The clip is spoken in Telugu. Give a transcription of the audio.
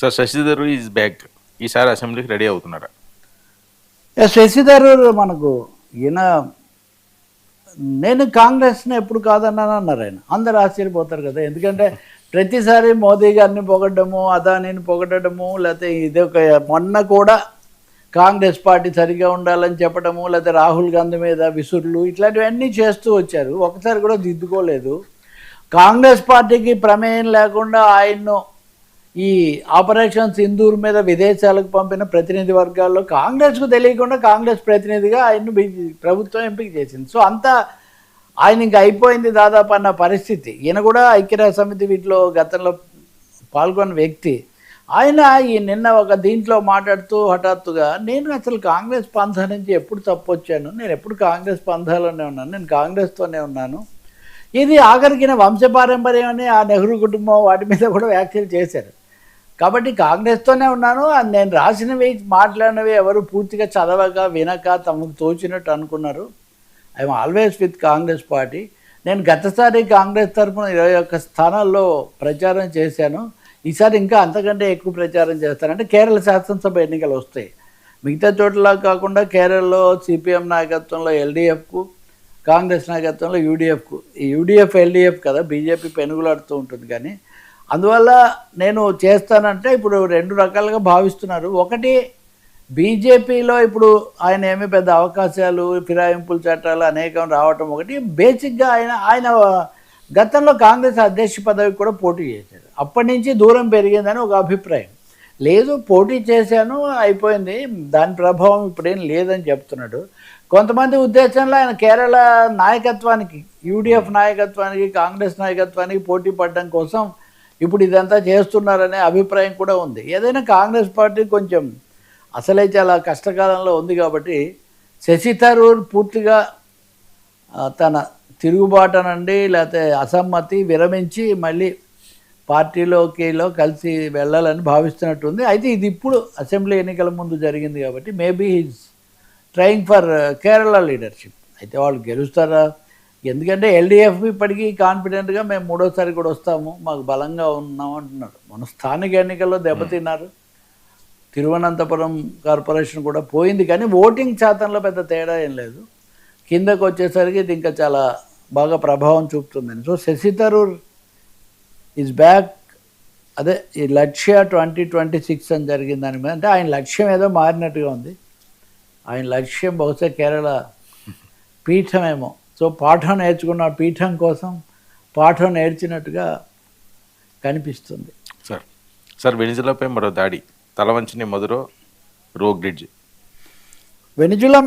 Sir Shashidhar is back. ఈసారి అసెంబ్లీకి రెడీ అవుతున్నారా? శశిధర్ మనకు ఈయన నేను కాంగ్రెస్ని ఎప్పుడు కాదన్నాను అన్నారు ఆయన. అందరు ఆశ్చర్యపోతారు కదా. ఎందుకంటే ప్రతిసారి మోదీ గారిని పొగడము అదానిని పొగడము లేకపోతే ఇది ఒక మొన్న కూడా కాంగ్రెస్ పార్టీ సరిగా ఉండాలని చెప్పడము లేకపోతే రాహుల్ గాంధీ మీద విసురులు ఇట్లాంటివన్నీ చేస్తూ వచ్చారు. ఒకసారి కూడా దిద్దుకోలేదు. కాంగ్రెస్ పార్టీకి ప్రమేయం లేకుండా ఆయన్ను ఈ ఆపరేషన్ సింధూర్ మీద విదేశాలకు పంపిన ప్రతినిధి వర్గాల్లో కాంగ్రెస్కు తెలియకుండా కాంగ్రెస్ ప్రతినిధిగా ఆయన్ను ప్రభుత్వం ఎంపిక చేసింది. సో అంతా ఆయన ఇంకా అయిపోయింది దాదాపు అన్న పరిస్థితి. ఈయన కూడా ఐక్యరాజ్య సమితి వీటిలో గతంలో పాల్గొన్న వ్యక్తి. ఆయన ఈ నిన్న ఒక దీంట్లో మాట్లాడుతూ హఠాత్తుగా నేను అసలు కాంగ్రెస్ పంథా నుంచి ఎప్పుడు తప్పొచ్చాను నేను ఎప్పుడు కాంగ్రెస్ పంథాలోనే ఉన్నాను? నేను కాంగ్రెస్తోనే ఉన్నాను? ఇది ఆఖరికిన వంశపారంపర్యం అని ఆ నెహ్రూ కుటుంబం వాటి మీద కూడా వ్యాఖ్యలు చేశారు. కాబట్టి కాంగ్రెస్తోనే ఉన్నాను నేను రాసినవి మాట్లాడినవి ఎవరు పూర్తిగా చదవక వినక తమకు తోచినట్టు అనుకున్నారు. I'm always with Congress party. నేను గతసారి కాంగ్రెస్ తరఫున ఇరవై ఒక్క స్థానాల్లో ప్రచారం చేశాను. ఈసారి ఇంకా అంతకంటే ఎక్కువ ప్రచారం చేస్తానంటే కేరళ శాసనసభ ఎన్నికలు వస్తాయి. మిగతా చోట్ల కాకుండా కేరళలో సిపిఎం నాయకత్వంలో ఎల్డీఎఫ్కు కాంగ్రెస్ నాయకత్వంలో యూడిఎఫ్కు ఈ యూడిఎఫ్ ఎల్డీఎఫ్ కదా బీజేపీ పెనుగులాడుతూ ఉంటుంది కానీ అందువల్ల నేను చేస్తానంటే ఇప్పుడు రెండు రకాలుగా భావిస్తున్నారు. ఒకటి బీజేపీలో ఇప్పుడు ఆయన ఏమి పెద్ద అవకాశాలు ఫిరాయింపుల చట్టాలు అనేకం రావటం ఒకటి. బేసిక్గా ఆయన ఆయన గతంలో కాంగ్రెస్ అధ్యక్ష పదవికి కూడా పోటీ చేశారు. అప్పటి నుంచి దూరం పెరిగిందని ఒక అభిప్రాయం. లేదు పోటీ చేశాను అయిపోయింది. దాని ప్రభావం ఇప్పుడేం లేదని చెప్తున్నాడు. కొంతమంది ఉద్దేశంలో ఆయన కేరళ నాయకత్వానికి యూడిఎఫ్ నాయకత్వానికి కాంగ్రెస్ నాయకత్వానికి పోటీ పడడం కోసం ఇప్పుడు ఇదంతా చేస్తున్నారనే అభిప్రాయం కూడా ఉంది. ఏదైనా కాంగ్రెస్ పార్టీ కొంచెం అసలే చాలా కష్టకాలంలో ఉంది కాబట్టి శశి థరూర్ పూర్తిగా తన తిరుగుబాటనండి లేకపోతే అసమ్మతి విరమించి మళ్ళీ పార్టీలోకిలో కలిసి వెళ్ళాలని భావిస్తున్నట్టుంది. అయితే ఇది ఇప్పుడు అసెంబ్లీ ఎన్నికల ముందు జరిగింది కాబట్టి maybe he's trying for uh, Kerala leadership. అయితే వాళ్ళు గెలుస్తారా? ఎందుకంటే ఎల్డీఎఫ్ ఇప్పటికీ కాన్ఫిడెంట్గా మేము మూడోసారి కూడా వస్తాము మాకు బలంగా ఉన్నాం అంటున్నాడు. మన స్థానిక ఎన్నికల్లో దెబ్బతిన్నారు. తిరువనంతపురం కార్పొరేషన్ కూడా పోయింది కానీ ఓటింగ్ శాతంలో పెద్ద తేడా ఏం లేదు. కిందకు వచ్చేసరికి ఇది ఇంకా చాలా బాగా ప్రభావం చూపుతుందని. So Shashi Tharoor is back అదే ఈ లక్ష్య ట్వంటీ ట్వంటీ సిక్స్ అని జరిగింది దాని మీద. అంటే ఆయన లక్ష్యం ఏదో మారినట్టుగా ఉంది. ఆయన లక్ష్యం బహుశా కేరళ పీఠమేమో. సో పాఠం నేర్చుకున్న పీఠం కోసం పాఠం నేర్చినట్టుగా కనిపిస్తుంది. సార్ సార్ వెనిజులాపై మరో దాడి. తల వంచని మధురో రోగ్ బ్రిడ్జ్. వెనిజులా